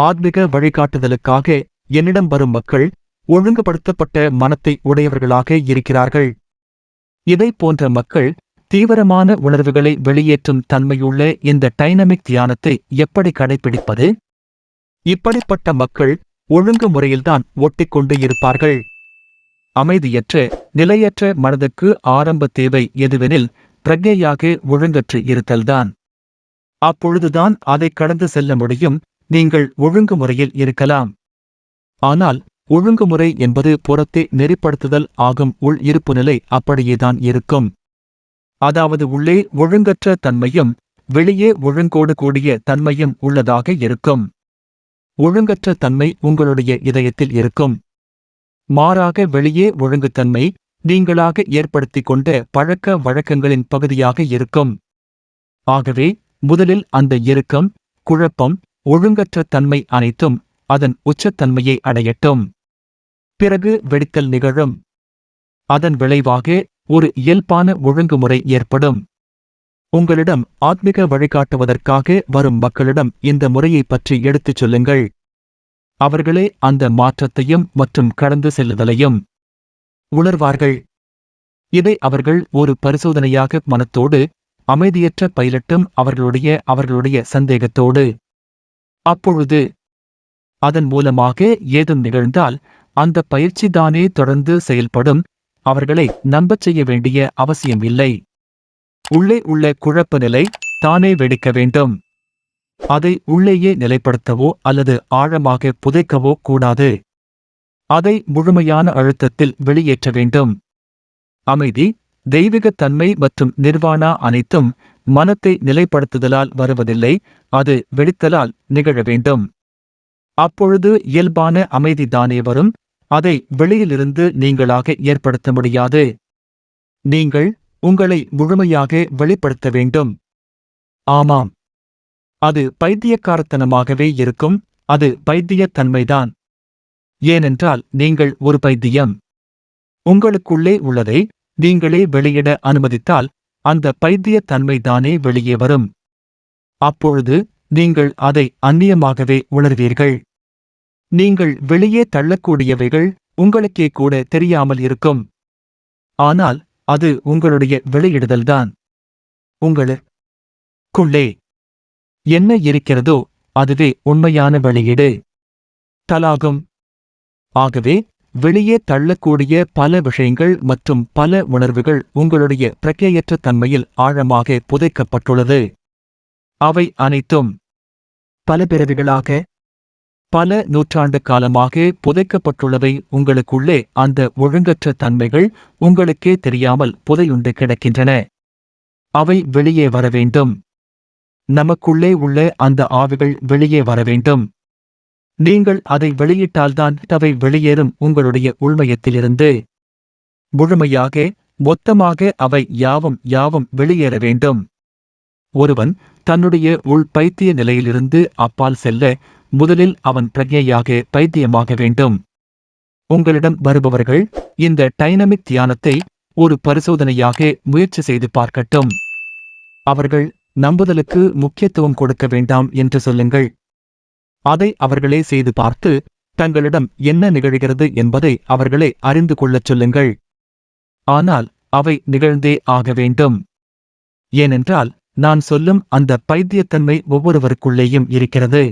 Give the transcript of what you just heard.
ஆத்மிக வழிகாட்டுதலுக்காக என்னிடம் வரும் மக்கள் ஒழுங்குபடுத்தப்பட்ட மனத்தை உடையவர்களாக இருக்கிறார்கள். இதை போன்ற மக்கள் தீவிரமான உணர்வுகளை வெளியேற்றும் தன்மையுள்ள இந்த டைனமிக் தியானத்தை எப்படி கடைபிடிப்பது? இப்படிப்பட்ட மக்கள் ஒழுங்கு முறையில்தான் ஒட்டிக்கொண்டு இருப்பார்கள். அமைதியற்ற நிலையற்ற மனதுக்கு ஆரம்ப தேவை எதுவெனில் பிரக்ஞையாக ஒழுங்கற்று இருத்தல்தான். அப்பொழுதுதான் அதை கடந்து செல்ல முடியும் நீங்கள் ஒழுங்குமுறையில் இருக்கலாம். ஆனால் ஒழுங்குமுறை என்பது புறத்தே நெறிப்படுத்துதல் ஆகும் உள் இருப்பு நிலை அப்படியேதான் இருக்கும். அதாவது உள்ளே ஒழுங்கற்ற தன்மையும் வெளியே ஒழுங்கோடு கூடிய தன்மையும் உள்ளதாக இருக்கும். ஒழுங்கற்ற தன்மை உங்களுடைய இதயத்தில் இருக்கும். மாறாக வெளியே ஒழுங்குத்தன்மை நீங்களாக ஏற்படுத்திக் கொண்ட பழக்க வழக்கங்களின் பகுதியாக இருக்கும். ஆகவே முதலில் அந்த இறுக்கம் குழப்பம் ஒழுங்கற்ற தன்மை அனைத்தும் அதன் உச்சத்தன்மையை அடையட்டும். பிறகு வெடித்தல் நிகழும். அதன் விளைவாக ஒரு இயல்பான ஒழுங்குமுறை ஏற்படும். உங்களிடம் ஆத்மிக வழிகாட்டுவதற்காக வரும் மக்களிடம் இந்த முறையைப் பற்றி எடுத்துச் சொல்லுங்கள். அவர்களே அந்த மாற்றத்தையும் மற்றும் கடந்து செல்லுதலையும் உணர்வார்கள். இதை அவர்கள் ஒரு பரிசோதனையாக மனத்தோடு அமைதியற்ற பயிலட்டும் அவர்களுடைய அவர்களுடைய சந்தேகத்தோடு. அப்பொழுது அதன் மூலமாக ஏதும் நிகழ்ந்தால் அந்த பயிற்சிதானே தொடர்ந்து செயல்படும். அவர்களை நம்பச் செய்ய வேண்டிய அவசியம் இல்லை உள்ளே உள்ள குழப்ப நிலை தானே வெடிக்க வேண்டும். அதை உள்ளேயே நிலைப்படுத்தவோ அல்லது ஆழமாக புதைக்கவோ கூடாது. அதை முழுமையான அழுத்தத்தில் வெளியேற்ற வேண்டும். அமைதி தெய்வீகத் தன்மை மற்றும் நிர்வாணா அனைத்தும் மனத்தை நிலைப்படுத்துதலால் வருவதில்லை அது வெடித்தலால் நிகழ வேண்டும். அப்பொழுது இயல்பான அமைதி தானே வரும் அதை வெளியிலிருந்து நீங்களாக ஏற்படுத்த முடியாது. நீங்கள் உங்களை முழுமையாக வெளிப்படுத்த வேண்டும். ஆமாம். அது பைத்தியக்காரத்தனமாகவே இருக்கும் அது பைத்தியத்தன்மைதான். ஏனென்றால் நீங்கள் ஒரு பைத்தியம். உங்களுக்குள்ளே உள்ளதை நீங்களே வெளியிட அனுமதித்தால் அந்த பைத்தியத்தன்மைதானே வெளியே வரும். அப்பொழுது நீங்கள் அதை அந்நியமாகவே உணர்வீர்கள். நீங்கள் வெளியே தள்ளக்கூடியவைகள் உங்களுக்கே கூட தெரியாமல் இருக்கும். ஆனால் அது உங்களுடைய வெளியிடுதல்தான். உங்களுக்குள்ளே என்ன இருக்கிறதோ அதுவே உண்மையான வெளியீடு. தலாகும். ஆகவே வெளியே தள்ளக்கூடிய பல விஷயங்கள் மற்றும் பல உணர்வுகள் உங்களுடைய பிரக்ஞையற்ற தன்மையில் ஆழமாக புதைக்கப்பட்டுள்ளது. அவை அனைத்தும் பல பிறவிகளாக பல நூற்றாண்டு காலமாக புதைக்கப்பட்டுள்ளவை உங்களுக்குள்ளே அந்த ஒழுங்கற்ற தன்மைகள் உங்களுக்கே தெரியாமல் புதையுண்டு கிடக்கின்றன. அவை வெளியே வர வேண்டும். நமக்குள்ளே உள்ள அந்த ஆவிகள் வெளியே வர வேண்டும். நீங்கள் அதை வெளியிட்டால்தான் அவை வெளியேறும் உங்களுடைய உள்மயத்திலிருந்து. முழுமையாக மொத்தமாக அவை யாவும் யாவும் வெளியேற வேண்டும். ஒருவன் தன்னுடைய உள் பைத்திய நிலையிலிருந்து அப்பால் செல்ல முதலில் அவன் பிரஜையாக பைத்தியமாக வேண்டும். உங்களிடம் வருபவர்கள் இந்த டைனமிக் தியானத்தை ஒரு பரிசோதனையாக முயற்சி செய்து பார்க்கட்டும். அவர்கள் நம்புதலுக்கு முக்கியத்துவம் கொடுக்க வேண்டாம் என்று சொல்லுங்கள். அதை அவர்களே செய்து பார்த்து தங்களிடம் என்ன நிகழ்கிறது என்பதை அவர்களே அறிந்து கொள்ளச் சொல்லுங்கள். ஆனால் அவை நிகழ்ந்தே ஆக வேண்டும். ஏனென்றால் நான் சொல்லும் அந்த பைத்தியத்தன்மை ஒவ்வொருவருக்குள்ளேயும் இருக்கிறது.